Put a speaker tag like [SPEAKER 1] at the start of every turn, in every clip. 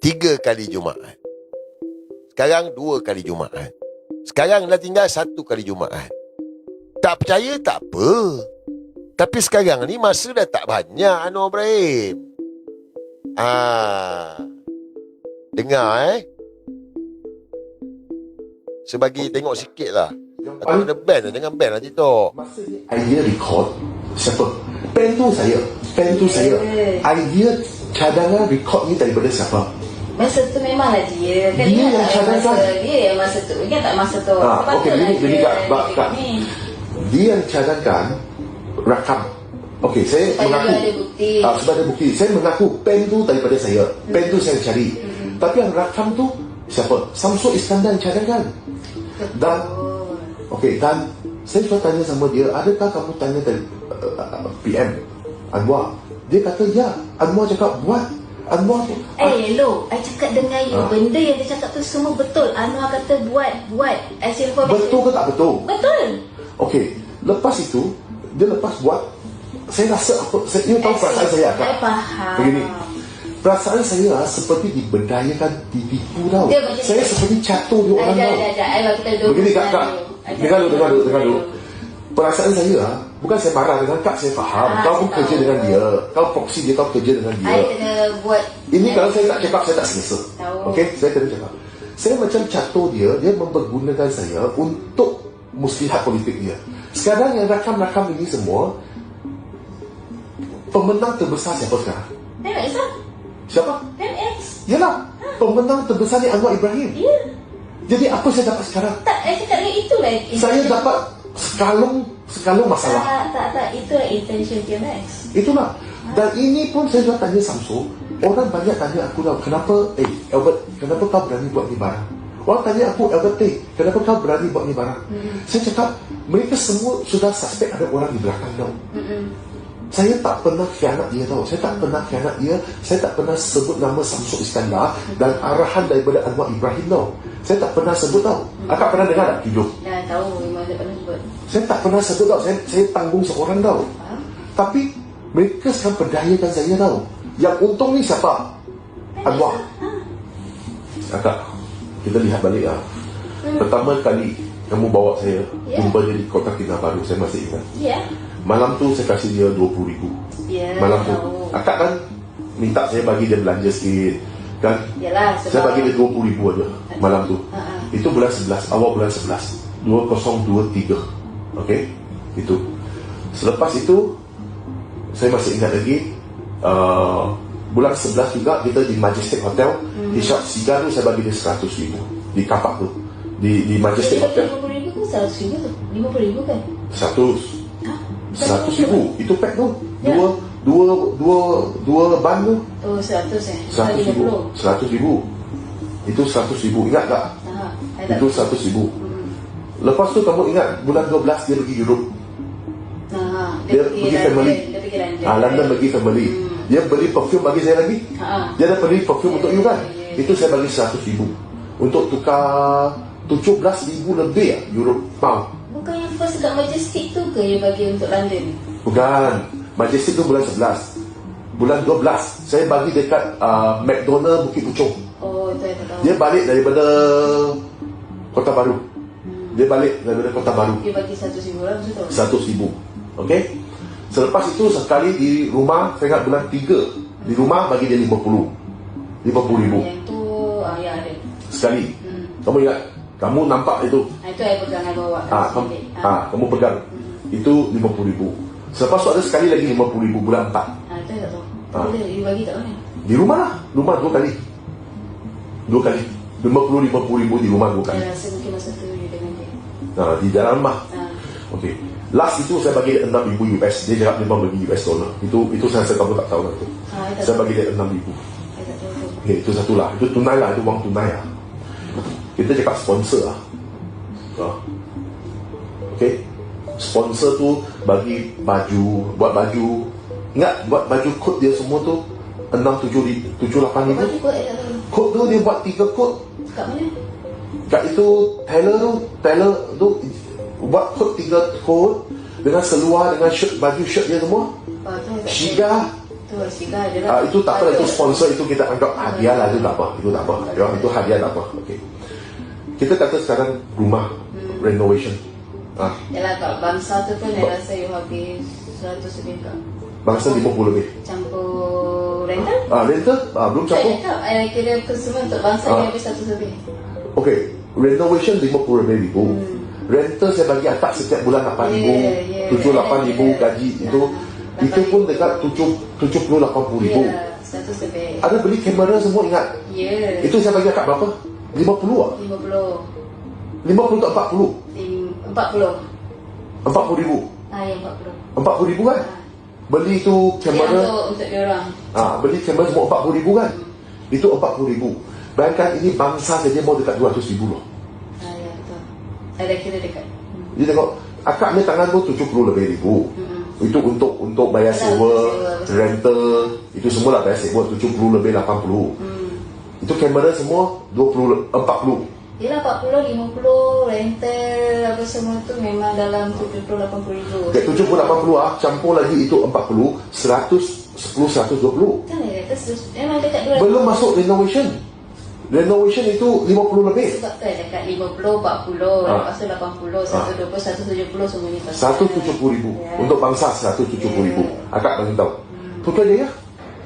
[SPEAKER 1] tiga kali Jumaat. Sekarang dua kali Jumaat. Sekarang dah tinggal satu kali Jumaat. Tak percaya tak apa. Tapi sekarang ni masa dah tak banyak Anwar Ibrahim. Ah. Dengar eh. Sebagi tengok sikit lah. Atau ada band lah. Jangan band lah Tito.
[SPEAKER 2] Masa ni idea record siapa? Pen tu saya. Pen tu saya. Idea cadangan record ni daripada siapa?
[SPEAKER 3] Masa tu memanglah dia kan
[SPEAKER 2] Dia yang cadangkan.
[SPEAKER 3] masa dia yang masa tu ingat tak masa tu
[SPEAKER 2] Ah, okey, jadi- jadi
[SPEAKER 3] dia
[SPEAKER 2] Kak, Kak,
[SPEAKER 3] dia
[SPEAKER 2] Kak.
[SPEAKER 3] ni.
[SPEAKER 2] Dia yang cadangkan rakam. Okey, saya
[SPEAKER 3] Supaya
[SPEAKER 2] mengaku.
[SPEAKER 3] ada bukti.
[SPEAKER 2] Ah, sebab ada bukti. Saya mengaku pen tu daripada saya. Pen tu saya cari.
[SPEAKER 3] Hmm.
[SPEAKER 2] Tapi yang rakam tu siapa? Samsul Iskandar yang cadangkan. Dan. Okey, dan saya cuba tanya sama dia, adakah kamu tanya dari uh, uh, PM Anwar? Dia kata ya. Anwar cakap buat. Anwar tu.
[SPEAKER 3] Eh, lo, I cakap dengan you,
[SPEAKER 2] Ah.
[SPEAKER 3] benda yang dia cakap tu semua betul. Anwar kata buat, buat. I say information.
[SPEAKER 2] Betul ke tak betul?
[SPEAKER 3] Betul.
[SPEAKER 2] Okey, lepas itu dia lepas buat saya rasa apa saya you tahu perasaan saya
[SPEAKER 3] I
[SPEAKER 2] kan?
[SPEAKER 3] faham.
[SPEAKER 2] Begini. Perasaan saya ah, seperti diberdayakan, ditipu tau.
[SPEAKER 3] Dia
[SPEAKER 2] Saya seperti catur di orang tau.
[SPEAKER 3] bagi kita dulu.
[SPEAKER 2] Begini kak, kak. Dengar dulu, dengar dulu, dengar dulu. Perasaan saya ah, bukan saya marah dengan kak, saya faham.
[SPEAKER 3] Ah,
[SPEAKER 2] kau
[SPEAKER 3] saya
[SPEAKER 2] pun kerja dengan dia. Kau proxy dia, kau kerja dengan dia.
[SPEAKER 3] I kena buat.
[SPEAKER 2] Ini kalau saya tak cakap, saya tak selesa. Okey, saya kena cakap. Saya macam catur dia, dia mempergunakan saya untuk muslihat politik dia. Sekarang yang rakam-rakam ini semua, pemenang terbesar siapa sekarang?
[SPEAKER 3] MX lah.
[SPEAKER 2] Siapa?
[SPEAKER 3] MX.
[SPEAKER 2] Yalah, pemenang terbesar ni Anwar Ibrahim.
[SPEAKER 3] Ya.
[SPEAKER 2] Jadi apa saya dapat sekarang?
[SPEAKER 3] Tak, I cakap dengan itulah.
[SPEAKER 2] Saya
[SPEAKER 3] intention.
[SPEAKER 2] dapat sekalung sekalung masalah.
[SPEAKER 3] Tak, tak, tak. Itulah intention TMX.
[SPEAKER 2] Itulah. Dan ini pun saya sudah tanya Samsul. Orang banyak tanya aku tau, kenapa, eh Albert, kenapa kau berani buat ni barang? Orang tanya aku, Albert, eh, kenapa kau berani buat ni barang? Saya cakap, mereka semua sudah suspek ada orang di belakang tau. Saya tak pernah khianat dia tau. Saya tak pernah khianat dia. Saya tak pernah sebut nama Samsul Iskandar dan arahan daripada Anwar Ibrahim tau. Saya tak pernah sebut tau. Akak pernah dengar tak hidup?
[SPEAKER 3] Dah tahu memang pernah sebut.
[SPEAKER 2] Saya tak pernah sebut tau. Saya, saya tanggung seorang tau.
[SPEAKER 3] Faham?
[SPEAKER 2] Tapi mereka sekarang perdayakan saya tau. Yang untung ni siapa? Anwar. Kakak, kita lihat balik lah. Pertama kali kamu bawa saya
[SPEAKER 3] Ya.
[SPEAKER 2] jumpa dia di Kota Kinabalu, saya masih ingat.
[SPEAKER 3] Ya.
[SPEAKER 2] Malam tu saya kasih dia RM20,000.
[SPEAKER 3] Ya.
[SPEAKER 2] Malam tu. Akak kan minta saya bagi dia belanja sikit. Kan?
[SPEAKER 3] Yalah.
[SPEAKER 2] Saya bagi dia RM20,000 aja malam tu.
[SPEAKER 3] Ha.
[SPEAKER 2] Itu bulan 11, awal bulan 11. 2023. Okey? Itu. Selepas itu saya masih ingat lagi uh, bulan 11 juga kita di Majestic Hotel
[SPEAKER 3] Hmm.
[SPEAKER 2] di shop Sigar tu saya bagi dia 100 ribu di kapak tu di di Majestic
[SPEAKER 3] Jadi
[SPEAKER 2] Hotel
[SPEAKER 3] RM50,000 ke RM100,000 tu? RM50,000 kan?
[SPEAKER 2] 100
[SPEAKER 3] Hah?
[SPEAKER 2] 100 ribu itu pack tu
[SPEAKER 3] Ya.
[SPEAKER 2] dua dua dua dua ban tu
[SPEAKER 3] Oh, 100 eh?
[SPEAKER 2] 100 ribu 100 ribu itu 100 ribu ingat tak
[SPEAKER 3] Ha,
[SPEAKER 2] itu 100 ribu lepas tu kamu ingat bulan 12 dia pergi Europe
[SPEAKER 3] Ha,
[SPEAKER 2] dia pergi
[SPEAKER 3] London,
[SPEAKER 2] family
[SPEAKER 3] Dia pergi London.
[SPEAKER 2] ah, London pergi family dia beli perfume bagi saya lagi
[SPEAKER 3] Ha.
[SPEAKER 2] dia dah beli perfume untuk you kan
[SPEAKER 3] Ya, ya, ya.
[SPEAKER 2] itu saya bagi 100 ribu untuk tukar 17 ribu lebih ya Europe pound
[SPEAKER 3] Bukan yang first dekat Majestic tu ke yang bagi untuk London?
[SPEAKER 2] Bukan. Majestic tu bulan 11. Bulan 12 saya bagi dekat uh, McDonald Bukit Puchong. Dia balik daripada Kota Baru. Dia balik daripada Kota Baru.
[SPEAKER 3] Dia bagi RM100,000 lah macam tu.
[SPEAKER 2] 100 ribu. Okey. Selepas itu sekali di rumah saya ingat bulan 3 di rumah bagi dia 50. 50 ribu
[SPEAKER 3] Yang tu, ah, ya ada.
[SPEAKER 2] sekali.
[SPEAKER 3] Hmm.
[SPEAKER 2] Kamu ingat? Kamu nampak itu?
[SPEAKER 3] Ah, itu I pegang I bawa.
[SPEAKER 2] Ah, kamu, ah, kamu pegang. Itu 50 ribu. Selepas tu ada sekali lagi 50 ribu bulan 4.
[SPEAKER 3] Ah, itu I tak tahu.
[SPEAKER 2] Ah.
[SPEAKER 3] Bila dia bagi tak mana?
[SPEAKER 2] Di rumah lah. Rumah dua kali. Dua kali. 50-50 ribu di rumah dua kali.
[SPEAKER 3] Saya rasa mungkin masa tu dia dengan dia.
[SPEAKER 2] Nah, di dalam rumah.
[SPEAKER 3] Ah.
[SPEAKER 2] Okey. Last itu saya bagi dia 6 ribu US. Dia cakap dia bagi US dollar. Itu itu saya rasa kamu tak tahu lah tu.
[SPEAKER 3] Tak
[SPEAKER 2] Saya bagi dia 6 ribu. Okey, itu satu lah. Itu tunai lah. Itu wang tunai lah. Kita cakap sponsor lah. Ah. Okey. Sponsor tu bagi baju, buat baju. Ingat buat baju kot dia semua tu 6 7 ribu, 7 8 ribu.
[SPEAKER 3] Bagi kot
[SPEAKER 2] Kot tu dia buat 3 kot
[SPEAKER 3] Kat mana?
[SPEAKER 2] Kat itu tailor tu Tailor tu Buat kot tiga kot Dengan seluar Dengan shirt Baju shirt dia semua
[SPEAKER 3] tu tahu.
[SPEAKER 2] Shiga
[SPEAKER 3] lah.
[SPEAKER 2] Ah, itu tak apa, itu sponsor itu kita anggap hadiah lah, itu tak apa, itu tak apa. Ya, itu hadiah tak apa. Okey. Kita kata sekarang rumah renovation. Ah,
[SPEAKER 3] Yalah kat bangsa tu pun saya rasa you habis 100 lebih
[SPEAKER 2] bangsa 50 lebih.
[SPEAKER 3] Campur rental?
[SPEAKER 2] Ah, rental ah, belum
[SPEAKER 3] Tak
[SPEAKER 2] campur.
[SPEAKER 3] cakap, saya kira semua untuk bangsa
[SPEAKER 2] Ah.
[SPEAKER 3] dia habis 100 lebih.
[SPEAKER 2] Okey, renovation 50 lebih ribu.
[SPEAKER 3] Hmm.
[SPEAKER 2] Rental saya bagi atas setiap bulan 8 ribu,
[SPEAKER 3] Yeah, yeah.
[SPEAKER 2] 7 8 ribu
[SPEAKER 3] Yeah.
[SPEAKER 2] gaji itu
[SPEAKER 3] Ah,
[SPEAKER 2] itu pun dekat 7 70 80 ribu.
[SPEAKER 3] Ya, 100 lebih.
[SPEAKER 2] Ada beli kamera semua ingat.
[SPEAKER 3] Ya.
[SPEAKER 2] Itu saya bagi akak berapa? 50 ah?
[SPEAKER 3] 50.
[SPEAKER 2] 50 tak 40?
[SPEAKER 3] Lim- 40.
[SPEAKER 2] 40 ribu.
[SPEAKER 3] Ah, ya 40.
[SPEAKER 2] 40 ribu kan?
[SPEAKER 3] Ah.
[SPEAKER 2] Beli tu
[SPEAKER 3] Dia
[SPEAKER 2] kamera
[SPEAKER 3] untuk untuk dia orang.
[SPEAKER 2] Ah, beli kamera semua 40 ribu kan? Itu 40 ribu. Bayangkan ini bangsa saja mau dekat 200 ribu loh.
[SPEAKER 3] Ah, ya betul. Dah kira dekat. Hmm.
[SPEAKER 2] Jadi tengok, akak ni tangan tu 70 lebih ribu. Itu untuk untuk bayar
[SPEAKER 3] Alah,
[SPEAKER 2] sewa,
[SPEAKER 3] sewa.
[SPEAKER 2] rental, itu semua lah bayar sewa 70 lebih 80.
[SPEAKER 3] Hmm.
[SPEAKER 2] Itu kamera semua 20 le- 40.
[SPEAKER 3] Yelah 40, 50, rental apa semua tu memang dalam 70, 80 ribu.
[SPEAKER 2] Dekat 70 80 ah, campur lagi itu 40, 100 10 120.
[SPEAKER 3] Kan dia kata sus- memang dekat 200.
[SPEAKER 2] Belum masuk renovation. Renovation itu 50 lebih.
[SPEAKER 3] Sebab tu ada dekat 50, 40,
[SPEAKER 2] Ah.
[SPEAKER 3] lepas tu 80, 120, 170 semua ni pasal.
[SPEAKER 2] 170 ribu.
[SPEAKER 3] Ya.
[SPEAKER 2] Untuk bangsa 170 ribu. Akak bagi tahu. Tu tu aja ya.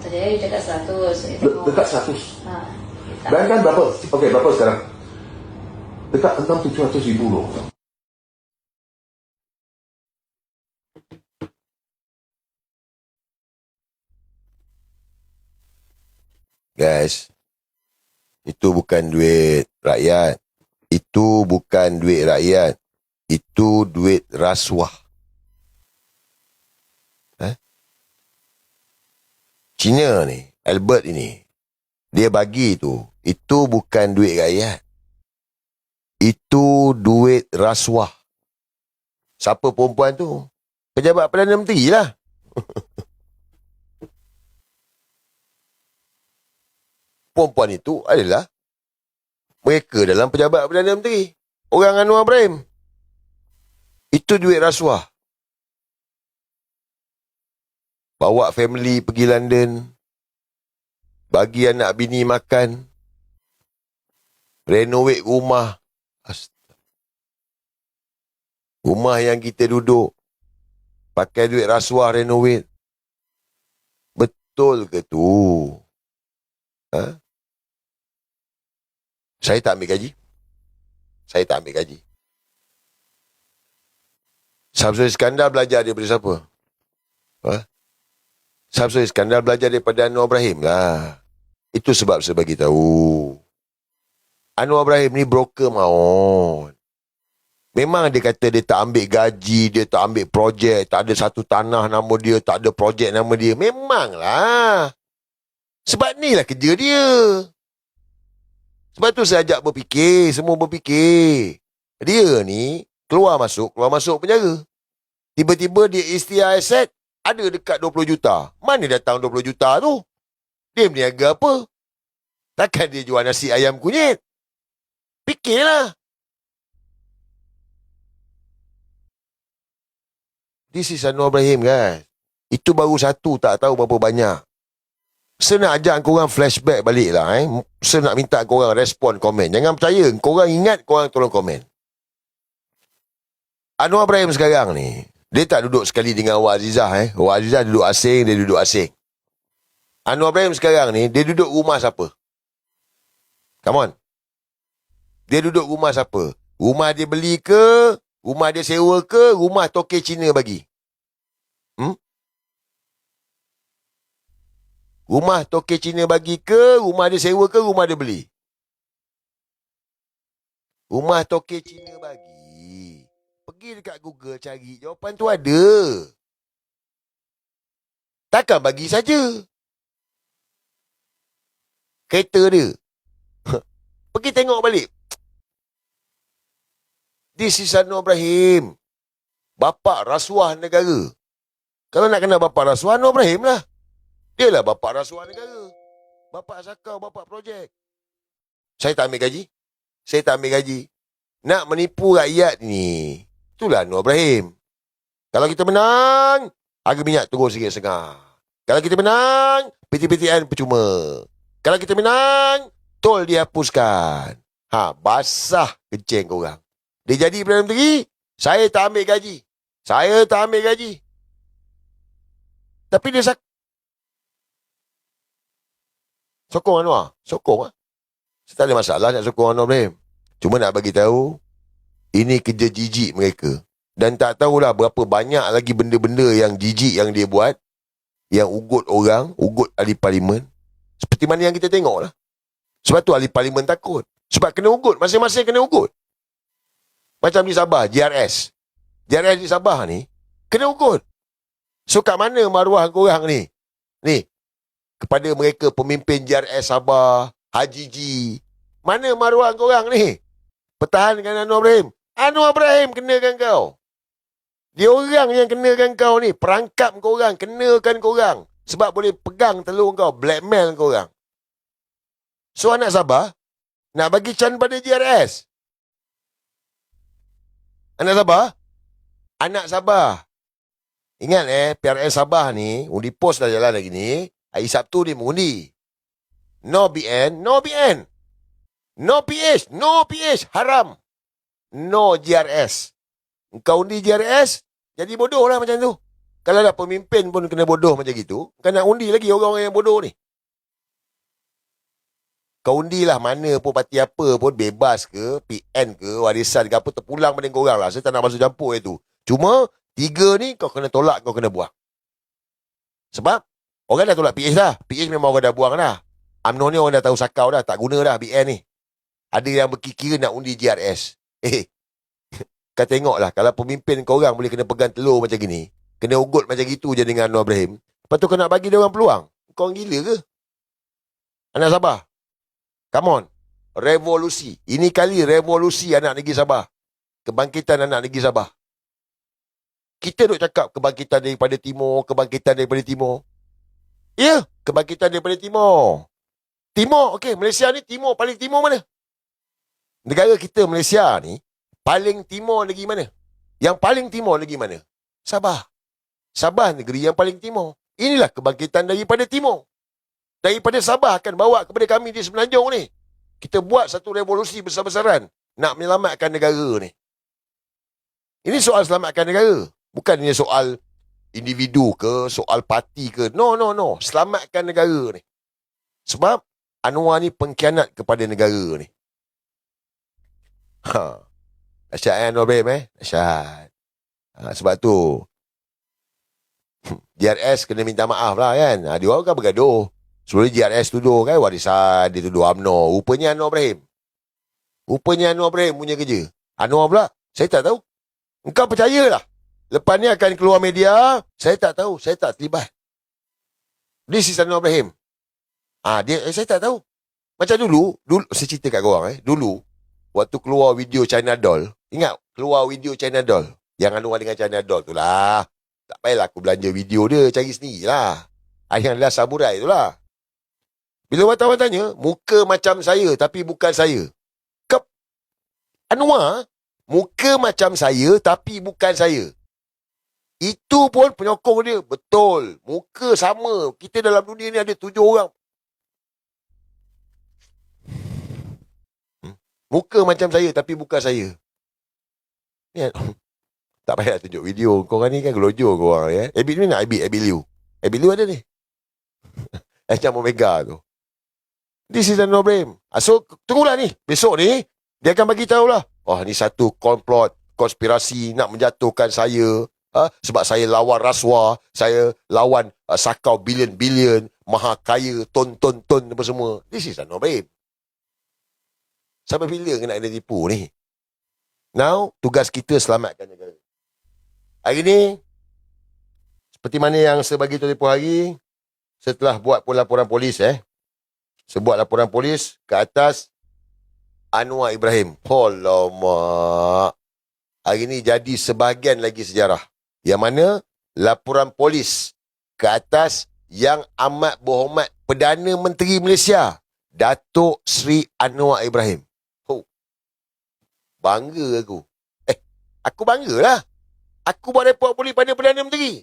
[SPEAKER 3] Tadi dia cakap 100. saya
[SPEAKER 2] De-
[SPEAKER 3] tengok.
[SPEAKER 2] dekat 100.
[SPEAKER 3] Ha. Tak.
[SPEAKER 2] Bayangkan berapa? Okey, berapa sekarang? Dekat 6 700 ribu loh.
[SPEAKER 1] Guys, itu bukan duit rakyat. Itu bukan duit rakyat. Itu duit rasuah. Eh? Cina ni, Albert ini, dia bagi tu, itu bukan duit rakyat. Itu duit rasuah. Siapa perempuan tu? Pejabat Perdana Menteri lah. perempuan itu adalah mereka dalam pejabat Perdana Menteri. Orang Anwar Ibrahim. Itu duit rasuah. Bawa family pergi London. Bagi anak bini makan. Renovate rumah. Astaga. Rumah yang kita duduk. Pakai duit rasuah renovate. Betul ke tu? Ha? Saya tak ambil gaji. Saya tak ambil gaji. Samsul Iskandar belajar daripada siapa? Ha? Samsul Iskandar belajar daripada Anwar Ibrahim lah. Itu sebab saya bagi tahu. Anwar Ibrahim ni broker maun. Memang dia kata dia tak ambil gaji, dia tak ambil projek, tak ada satu tanah nama dia, tak ada projek nama dia. Memanglah. Sebab ni lah kerja dia. Sebab tu saya ajak berfikir, semua berfikir. Dia ni keluar masuk, keluar masuk penjara. Tiba-tiba dia istiar aset, ada dekat 20 juta. Mana datang 20 juta tu? Dia berniaga apa? Takkan dia jual nasi ayam kunyit? Fikirlah. This is Anwar Ibrahim guys. Itu baru satu tak tahu berapa banyak. Saya nak ajak korang flashback balik lah eh. Saya nak minta korang respon komen. Jangan percaya. Korang ingat, korang tolong komen. Anwar Ibrahim sekarang ni, dia tak duduk sekali dengan Wak Azizah eh. Wak Azizah duduk asing, dia duduk asing. Anwar Ibrahim sekarang ni, dia duduk rumah siapa? Come on. Dia duduk rumah siapa? Rumah dia beli ke? Rumah dia sewa ke? Rumah toke Cina bagi? Hmm? Rumah toke Cina bagi ke? Rumah dia sewa ke? Rumah dia beli? Rumah toke Cina bagi. Pergi dekat Google cari. Jawapan tu ada. Takkan bagi saja. Kereta dia. Pergi tengok balik. This is Anwar Ibrahim. Bapak rasuah negara. Kalau nak kenal bapak rasuah, Anwar Ibrahim lah. Dia lah bapak rasuah negara. Bapak sakau, bapak projek. Saya tak ambil gaji. Saya tak ambil gaji. Nak menipu rakyat ni. Itulah Anwar Ibrahim. Kalau kita menang, harga minyak turun sikit setengah. Kalau kita menang, PTPTN percuma. Kalau kita menang, tol dihapuskan. Ha, basah kencing korang. Dia jadi Perdana Menteri, saya tak ambil gaji. Saya tak ambil gaji. Tapi dia sak Sokong Anwar. Sokong lah. Saya tak ada masalah nak sokong Anwar Ibrahim. Cuma nak bagi tahu ini kerja jijik mereka. Dan tak tahulah berapa banyak lagi benda-benda yang jijik yang dia buat. Yang ugut orang, ugut ahli parlimen. Seperti mana yang kita tengok lah. Sebab tu ahli parlimen takut. Sebab kena ugut. Masing-masing kena ugut. Macam di Sabah, JRS. JRS di Sabah ni, kena ugut. So kat mana maruah korang ni? Ni, kepada mereka pemimpin JRS Sabah, Haji G. Mana maruah korang ni? Pertahankan Anwar Ibrahim. Anwar Ibrahim kenakan kau. Dia orang yang kenakan kau ni. Perangkap korang, kenakan korang. Sebab boleh pegang telur kau, blackmail korang. So anak Sabah, nak bagi can pada JRS. Anak Sabah? Anak Sabah. Ingat eh, PRS Sabah ni, undi pos dah jalan lagi ni. Hari Sabtu dia mengundi. No BN, no BN. No PH, no PH, haram. No GRS. Kau undi GRS, jadi bodoh lah macam tu. Kalau ada pemimpin pun kena bodoh macam gitu, kau nak undi lagi orang-orang yang bodoh ni. Kau undilah mana pun parti apa pun bebas ke, PN ke, warisan ke apa terpulang pada korang lah. Saya tak nak masuk campur itu. Cuma tiga ni kau kena tolak, kau kena buang. Sebab orang dah tolak PH dah. PH memang orang dah buang dah. UMNO ni orang dah tahu sakau dah, tak guna dah BN ni. Ada yang berkira nak undi GRS. Eh, kau tengoklah kalau pemimpin korang boleh kena pegang telur macam gini, kena ugut macam gitu je dengan Anwar Ibrahim, lepas tu kau nak bagi dia orang peluang. Kau orang gila ke? Anak Sabah, Come on. Revolusi. Ini kali revolusi anak negeri Sabah. Kebangkitan anak negeri Sabah. Kita duk cakap kebangkitan daripada timur, kebangkitan daripada timur. Ya, kebangkitan daripada timur. Timur, okey. Malaysia ni timur, paling timur mana? Negara kita Malaysia ni, paling timur lagi mana? Yang paling timur lagi mana? Sabah. Sabah negeri yang paling timur. Inilah kebangkitan daripada timur daripada Sabah akan bawa kepada kami di Semenanjung ni. Kita buat satu revolusi besar-besaran nak menyelamatkan negara ni. Ini soal selamatkan negara. Bukan ini soal individu ke, soal parti ke. No, no, no. Selamatkan negara ni. Sebab Anwar ni pengkhianat kepada negara ni. Ha. Asyad eh, Anwar Ibrahim eh? Asyad. Ha, sebab tu, DRS kena minta maaf lah kan. Ha, dia orang kan bergaduh. Sebelum GRS tuduh kan warisan dia tuduh UMNO. Rupanya Anwar Ibrahim. Rupanya Anwar Ibrahim punya kerja. Anwar pula, saya tak tahu. Engkau percayalah. Lepas ni akan keluar media, saya tak tahu. Saya tak terlibat. This is Anwar Ibrahim. Ah, dia, eh, saya tak tahu. Macam dulu, dulu saya cerita kat korang eh. Dulu, waktu keluar video China Doll. Ingat, keluar video China Doll. Yang Anwar dengan China Doll tu lah. Tak payahlah aku belanja video dia, cari sendiri lah. Ah, yang adalah saburai tu lah. Bila wartawan tanya, muka macam saya tapi bukan saya. Kep. Anwar, muka macam saya tapi bukan saya. Itu pun penyokong dia. Betul. Muka sama. Kita dalam dunia ni ada tujuh orang. Hmm. Muka macam saya tapi bukan saya. Ni, tak payah tunjuk video. Korang ni kan gelojo korang ya. Ebit ni nak Ebit, Ebit Liu. Ebit Liu ada ni. Macam Omega tu. This is a no blame. Ah, so, tunggulah ni. Besok ni, dia akan bagi tahu lah. Oh, ni satu komplot, konspirasi nak menjatuhkan saya. Ha? Sebab saya lawan rasuah, saya lawan uh, sakau bilion-bilion, maha kaya, ton-ton-ton apa semua. This is a no blame. Sampai bila kena ada tipu ni? Now, tugas kita selamatkan negara. Hari ni, seperti mana yang saya bagi tu hari, setelah buat laporan polis eh, sebuah laporan polis ke atas Anwar Ibrahim. Alamak. Hari ini jadi sebahagian lagi sejarah. Yang mana laporan polis ke atas yang amat berhormat Perdana Menteri Malaysia, Datuk Sri Anwar Ibrahim. Oh. Bangga aku. Eh, aku bangga lah. Aku buat report polis pada Perdana Menteri.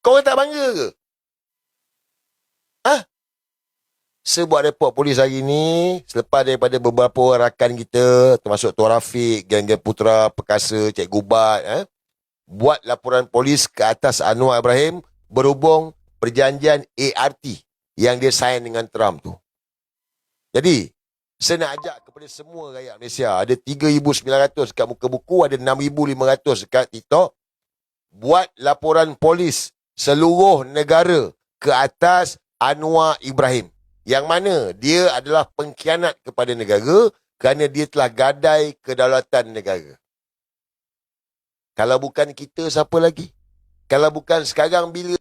[SPEAKER 1] Kau orang tak bangga ke? Ha? Sebuah report polis hari ni, selepas daripada beberapa rakan kita, termasuk Tuan Rafiq, geng-geng Putra, Perkasa, Cik Gubat, eh, buat laporan polis ke atas Anwar Ibrahim berhubung perjanjian ART yang dia sign dengan Trump tu. Jadi, saya nak ajak kepada semua rakyat Malaysia, ada 3,900 kat muka buku, ada 6,500 dekat TikTok, buat laporan polis seluruh negara ke atas Anwar Ibrahim. Yang mana dia adalah pengkhianat kepada negara kerana dia telah gadai kedaulatan negara. Kalau bukan kita, siapa lagi? Kalau bukan sekarang, bila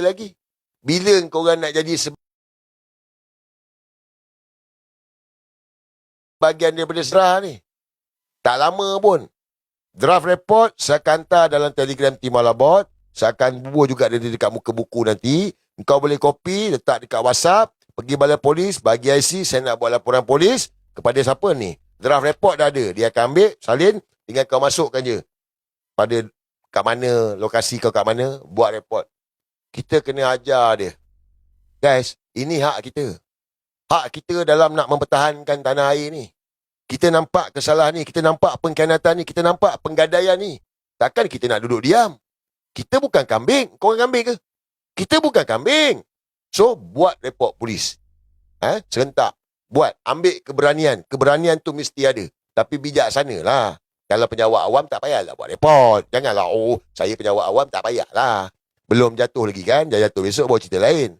[SPEAKER 1] lagi? Bila korang nak jadi sebahagian daripada serah ni? Tak lama pun. Draft report saya akan hantar dalam telegram Tim Alabot. Saya akan bubuh juga dia dekat muka buku nanti. Kau boleh copy, letak dekat WhatsApp, pergi balai polis, bagi IC, saya nak buat laporan polis kepada siapa ni. Draft report dah ada. Dia akan ambil, salin, tinggal kau masukkan je. Pada kat mana, lokasi kau kat mana, buat report. Kita kena ajar dia. Guys, ini hak kita. Hak kita dalam nak mempertahankan tanah air ni. Kita nampak kesalahan ni, kita nampak pengkhianatan ni, kita nampak penggadaian ni. Takkan kita nak duduk diam. Kita bukan kambing. Kau orang kambing ke? Kita bukan kambing. So, buat report polis. Eh, serentak. Buat. Ambil keberanian. Keberanian tu mesti ada. Tapi bijaksana lah. Kalau penjawat awam tak payahlah buat report. Janganlah, oh, saya penjawat awam tak payahlah. Belum jatuh lagi kan? Dah jatuh besok bawa cerita lain.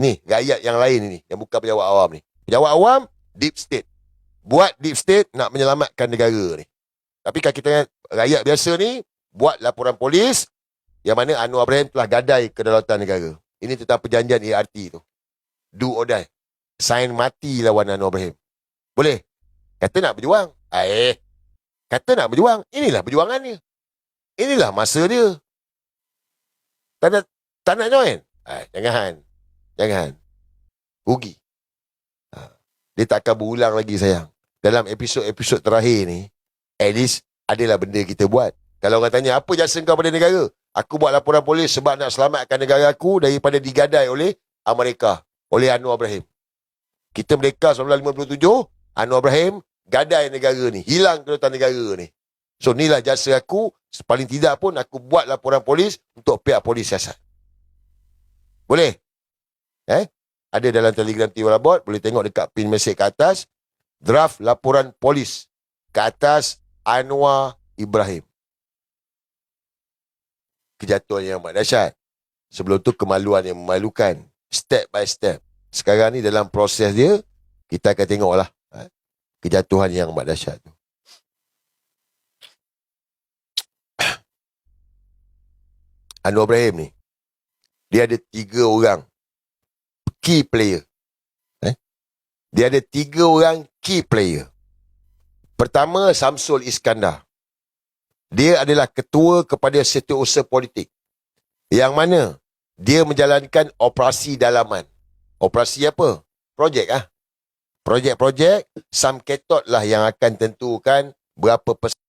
[SPEAKER 1] Ni, rakyat yang lain ni. Yang bukan penjawat awam ni. Penjawat awam, deep state. Buat deep state nak menyelamatkan negara ni. Tapi kalau kita rakyat biasa ni, buat laporan polis, yang mana Anwar Ibrahim telah gadai kedaulatan negara. Ini tentang perjanjian ART tu. Do or die. Sign mati lawan Anwar Ibrahim. Boleh? Kata nak berjuang. Ah, Eh. Kata nak berjuang. Inilah perjuangannya. Inilah masa dia. Tak nak, tak nak join? Ah, jangan. Jangan. Rugi. Ah, Dia tak akan berulang lagi sayang. Dalam episod-episod terakhir ni, at least adalah benda kita buat. Kalau orang tanya, apa jasa kau pada negara? Aku buat laporan polis sebab nak selamatkan negara aku daripada digadai oleh Amerika. Oleh Anwar Ibrahim. Kita merdeka 1957, Anwar Ibrahim gadai negara ni. Hilang kedaulatan negara ni. So, inilah jasa aku. Paling tidak pun aku buat laporan polis untuk pihak polis siasat. Boleh? Eh? Ada dalam telegram Tiwala Bot. Boleh tengok dekat pin mesej ke atas. Draft laporan polis ke atas Anwar Ibrahim kejatuhan yang amat dahsyat. Sebelum tu kemaluan yang memalukan. Step by step. Sekarang ni dalam proses dia, kita akan tengoklah ha, kejatuhan yang amat dahsyat tu. Anwar Ibrahim ni, dia ada tiga orang key player. Eh? Dia ada tiga orang key player. Pertama, Samsul Iskandar. Dia adalah ketua kepada setiausaha politik. Yang mana dia menjalankan operasi dalaman. Operasi apa? Projek ah. Projek-projek, Sam Ketot lah yang akan tentukan berapa persen